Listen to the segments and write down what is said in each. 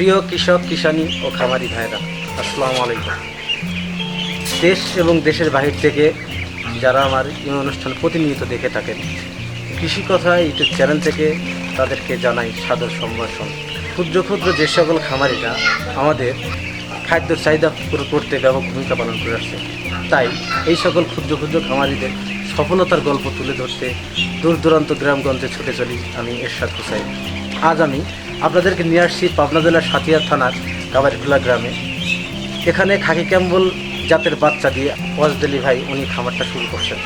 প্রিয় কৃষক, কিষানি ও খামারি ভাইরা আসসালামু আলাইকুম। দেশ এবং দেশের বাহির থেকে যারা আমার এই অনুষ্ঠান প্রতিনিয়ত দেখে থাকেন, কৃষি কথা ইউটিউব চ্যানেল থেকে তাদেরকে জানাই সাদর সম্ভাষণ। ক্ষুদ্র ক্ষুদ্র যে সকল খামারিরা আমাদের খাদ্য চাহিদা পুরো করতে ব্যাপক ভূমিকা পালন করে আসছে, তাই এই সকল ক্ষুদ্র ক্ষুদ্র খামারিদের সফলতার গল্প তুলে ধরতে দূর দূরান্ত গ্রামগঞ্জে ছুটে চলি আমি এরশাদ হুসাইন। আজ আমি আপনাদেরকে নিয়ে আসছি পাবনা জেলার সাথিয়া থানার কাবারিখোলা গ্রামে। এখানে খাকি ক্যাম্বল জাতের বাচ্চা দিয়ে ওয়াজদ আলী ভাই উনি খামারটা শুরু করছেন।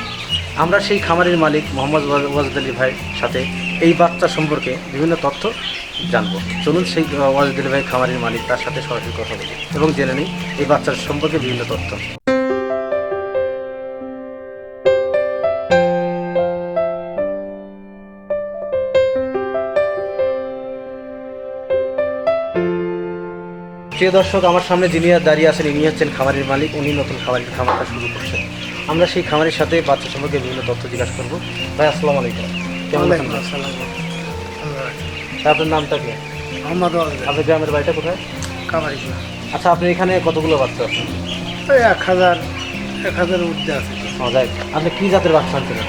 আমরা সেই খামারের মালিক মোহাম্মদ ওয়াজ- ওয়াজদ আলী ভাইয়ের সাথে এই বাচ্চা সম্পর্কে বিভিন্ন তথ্য জানব। চলুন সেই আহ, ওয়াজদ আলী ভাই খামারের মালিক তার সাথে সরাসরি কথা বলি এবং জেনে নিই এই বাচ্চার সম্পর্কে বিভিন্ন তথ্য। প্রিয় দর্শক আমার সামনে যিনি আর দাঁড়িয়ে আছেন ইনি হচ্ছেন খামারের মালিক। উনি নতুন খামারের খামারটা শুরু করছেন। আমরা সেই খামারের সাথে বাচ্চা সম্পর্কে বিভিন্ন তথ্য জিজ্ঞাসা করব। ভাই আসসালাম আলাইকুম। কেমন আছেন? আপনার নামটা কি? আপনার গ্রামের বাড়িটা কোথায়? আচ্ছা আপনি এখানে কতগুলো বাচ্চা আছেন? ওই এক হাজার এক হাজার উর্ধে আছে। আপনি কি জাতের বাচ্চা আনছিলেন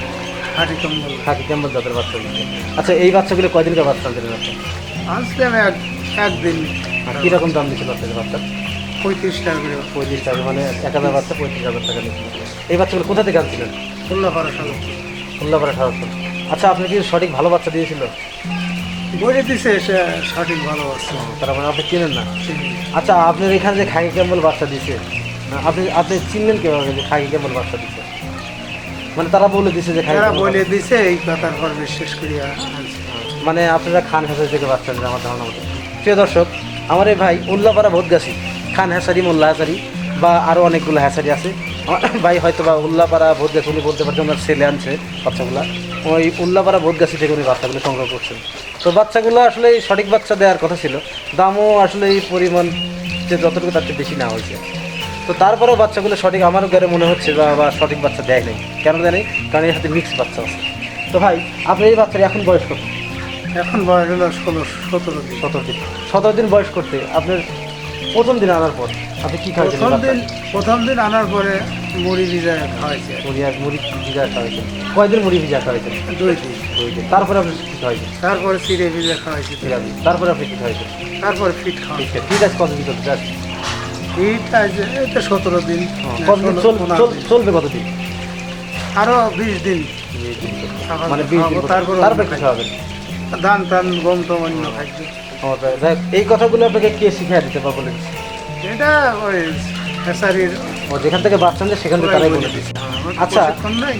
হাঁটি কম্বল। কেমন জাতের বাচ্চা? আচ্ছা এই বাচ্চাগুলো কয়দিনকার বাচ্চা আনছিলেন আপনি আসলাম এক একদিন কীরকম দাম দিচ্ছিল আপনাদের বাচ্চা? পঁয়ত্রিশ টাকা করে। পঁয়ত্রিশ টাকা মানে এক হাজার বাচ্চা পঁয়ত্রিশ হাজার টাকা নিচ্ছিল এই বাচ্চাগুলো কোথা থেকে আনছিলেন? বারো সাল। খুলনাপাড়া সারাক্ষণ আচ্ছা আপনি কি সঠিক ভালো বাচ্চা দিয়েছিল? বলে দিছে সে সঠিক ভালোবাসছে তার মানে আপনি চিনেন না? আচ্ছা আপনার এখানে যে খাকি ক্যাম্বল বাচ্চা দিছে আপনি আপনি চিনলেন কীভাবে যে খাকি ক্যাম্বল বাচ্চা দিছে? মানে তারা বলে দিছে যে তারা বলে দিছে। এই কথার পর বিশ্বাস করিয়া মানে আপনারা খান হেসারি থেকে বাচ্চা আমার ধারণা মতো। প্রিয় দর্শক আমার এই ভাই উল্লাপাড়া ভোটগাছি, খান হেসারি, মোল্লা হেসারি, বা আরও অনেকগুলো হেসারি আছে। আমার ভাই হয়তো বা উল্লাপাড়া ভোটগাছি উনি বলতে পারছেন, ওনার ছেলে আনছে বাচ্চাগুলো। ওই উল্লাপাড়া ভোটগাছি থেকে উনি বাচ্চাগুলো সংগ্রহ করছেন। তো বাচ্চাগুলো আসলে সঠিক বাচ্চা দেওয়ার কথা ছিল, দামও আসলে এই পরিমাণ যে যতটুকু তার চেয়ে বেশি না হয়েছে। তো তারপরেও বাচ্চাগুলো সঠিক আমারও গারে মনে হচ্ছে বা বা সঠিক বাচ্চা দেয় নাই। কেন দেয় নাই কারণ এর সাথে মিক্স বাচ্চা আছে। তো ভাই আপনি এই বাচ্চার এখন বয়স কত? এখন বয়স হলো ষোলো সতেরো দিন। সতেরো দিন। সতেরো দিন বয়স করতে আপনার প্রথম দিন আনার পর আপনি কি খাওয়াইছেন প্রথম দিন প্রথম দিন আনার পরে মুড়ি ভিজা খাওয়াইছে। মুড়ি আর মুড়ি ভিজা খাওয়াইছেন কয়দিন মুড়ি ভিজা খাওয়াইছেন? দুই দিন। দুই দিন। তারপরে আপনি কি খাওয়াইছেন? তারপরে চিড়ে ভিজা খাওয়াইছে। পিরাবি তারপরে আপনি কি খাওয়াইছেন? তারপরে ফিট খাওয়াইছে ঠিক আছে কতদিন চলতে যাচ্ছে ফিট আছে এটা সতেরো দিন। কতদিন। চলবে কতদিন? আরও বিশ দিন। মানে বিশ দিন তারপরে তারপরে খাওয়াবেন? ধান টান গম টম অন্য খাদ্য যাই এই কথাগুলো আপনাকে কে শিখিয়ে দিতে বা বলে দিচ্ছে? এটা ওই হেসারির ও যেখান থেকে বাচ্চা যে সেখান থেকে তারাই বলে দিচ্ছে আচ্ছা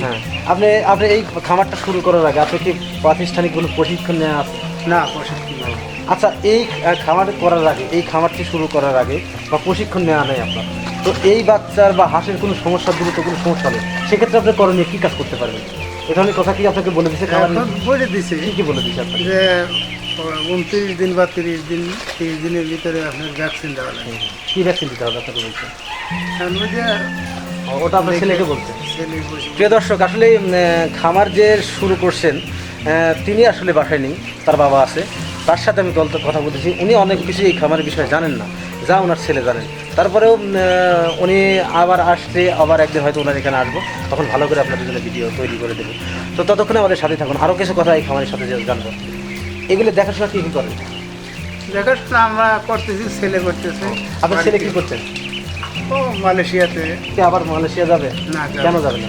হ্যাঁ আপনি আপনি এই খামারটা শুরু করার আগে আপনি কি প্রাতিষ্ঠানিক কোনো প্রশিক্ষণ নেওয়া আছে? না প্রশিক্ষণ নাই। আচ্ছা এই খামার করার আগে এই খামারটি শুরু করার আগে বা প্রশিক্ষণ নেওয়া নেই আপনার। তো এই বাচ্চার বা হাঁসের কোনো সমস্যা দ্রুত কোনো সমস্যা নেই সেক্ষেত্রে আপনি করণীয় কী কাজ করতে পারবেন? এ ধরনের কথা কি আপনাকে বলে দিচ্ছে খামার বলে দিছে। কী কী বলে দিচ্ছে আপনাকে। যে উনত্রিশ দিন বা তিরিশ দিন তিরিশ দিনের ভিতরে আপনার ভ্যাকসিন দেওয়া লাগে কী ভ্যাকসিন দিতে হবে আপনাকে বলছে? এখন ওই যে ও, ওটা আপনার ছেলেকে বলছে। ছেলে বসে প্রিয় দর্শক আসলে খামার যে শুরু করছেন তিনি আসলে বাসায় নেই তার বাবা আছে। তার সাথে আমি গল্প কথা বলতেছি। উনি অনেক কিছু এই খামারের বিষয়ে জানেন না যা ওনার ছেলে জানেন। তারপরেও উনি আবার আসতে আবার একদিন হয়তো ওনার এখানে আসব। তখন ভালো করে আপনাদের জন্য ভিডিও তৈরি করে দেবো। তো ততক্ষণে আমাদের সাথে থাকুন। আরও কিছু কথা এই খামারের সাথে জানব। এগুলো দেখাশোনা কী কী করেন? দেখাশোনা আমরা করতেছি ছেলে করতেছে। আপনার ছেলে কী করছেন ও মালয়েশিয়াতে। কে আবার মালয়েশিয়া যাবে? না কেন যাবে না?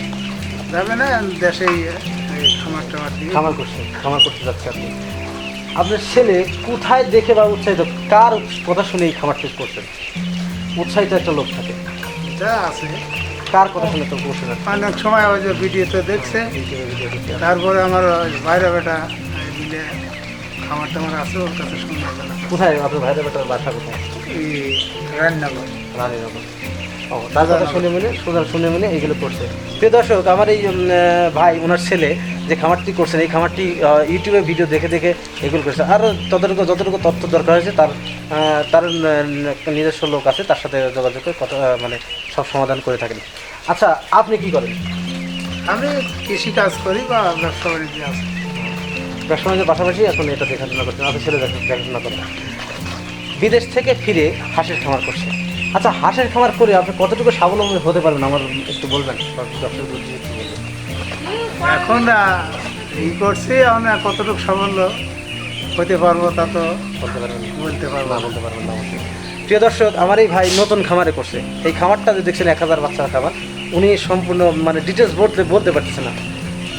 যাবে না দেশেই খামার টামার খামার করছে খামার করতে যাচ্ছে আপনি আপনার ছেলে কোথায় দেখে বা উৎসাহিত? কার কথা শুনে এই খামার ঠিক করছেন? উৎসাহিত একটা লোক থাকে। যা আছে। কার কথা শুনে তো বসে অনেক সময় ওই যে ভিডিওতে দেখছে। আসে। তারপরে আমার বাইরে বেটা মিলে খামার টামার আছে ওর কাছে শুনে কোথায় আপনার বাইরে বেটার বাসা কোথায়? এই রান্নাঘর। রানীর নগর ও তার কথা শুনে মনে শুনে শুনে মনে এইগুলো করছে। প্রিয় দর্শক আমার এই ভাই ওনার ছেলে যে খামারটি করছেন এই খামারটি ইউটিউবে ভিডিও দেখে দেখে এগুলো করছে। আর যতটুকু যতটুকু তথ্য দরকার হয়েছে তার তার নিজস্ব লোক আছে তার সাথে যোগাযোগ করে কথা মানে সব সমাধান করে থাকেন। আচ্ছা আপনি কি করেন? আমি কৃষি কাজ করি বা ব্যবসা বাণিজ্য ব্যবসা বাণিজ্যের পাশাপাশি এখন এটা দেখাশোনা করছেন আপনার ছেলে দেখাশোনা করেন। বিদেশ থেকে ফিরে হাঁসের খামার করছে আচ্ছা হাঁসের খামার করে আপনি কতটুকু স্বাবলম্বী হতে পারবেন? আমার একটু বলবেন। এখন ই করছি আমি কতটুকু সাফল্য হতে পারব তা তো বলতে পারবেন? বলতে পারব না বলতে পারবেন না। প্রিয় দর্শক আমার এই ভাই নতুন খামারে করছে। এই খামারটা যে দেখছেন এক হাজার বাচ্চার খামার। উনি সম্পূর্ণ মানে ডিটেলস বলতে বলতে পারতেছে না।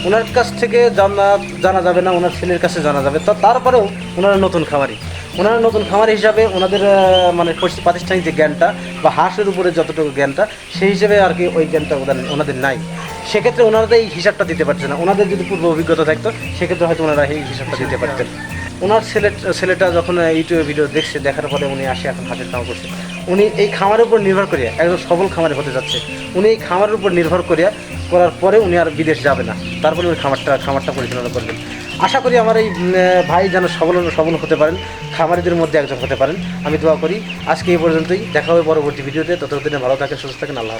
ওনার কাছ থেকে জানা জানা যাবে না ওনার ছেলের কাছে জানা যাবে। তো তারপরেও ওনারা নতুন খামারি। ওনারা নতুন খামার হিসাবে ওনাদের মানে প্রাতিষ্ঠানিক যে জ্ঞানটা বা হাঁসের উপরে যতটুকু জ্ঞানটা, সেই হিসেবে আর কি ওই জ্ঞানটা ওনাদের নাই। সেক্ষেত্রে ওনারা এই হিসাবটা দিতে পারছে না। ওনাদের যদি পূর্ব অভিজ্ঞতা থাকতো, সেক্ষেত্রে হয়তো ওনারা এই হিসাবটা দিতে পারতেন। ওনার ছেলে, ছেলেটা যখন ইউটিউবে ভিডিও দেখছে, দেখার পরে উনি আসে এখন হাতের খামার করছে উনি এই খামারের উপর নির্ভর করিয়া একজন সবল খামারে হতে যাচ্ছে। উনি এই খামারের উপর নির্ভর করিয়া করার পরে উনি আর বিদেশ যাবে না। তারপরে উনি খামারটা খামারটা পরিচালনা করবেন। আশা করি আমার এই ভাই যেন সবল সবল হতে পারেন, খামারিদের মধ্যে একজন হতে পারেন। আমি দোয়া করি, আজকে এই পর্যন্তই। দেখা হবে পরবর্তী ভিডিওতে। ততদিনে ভালো থাকেন, সুস্থ থাকেন। আল্লাহ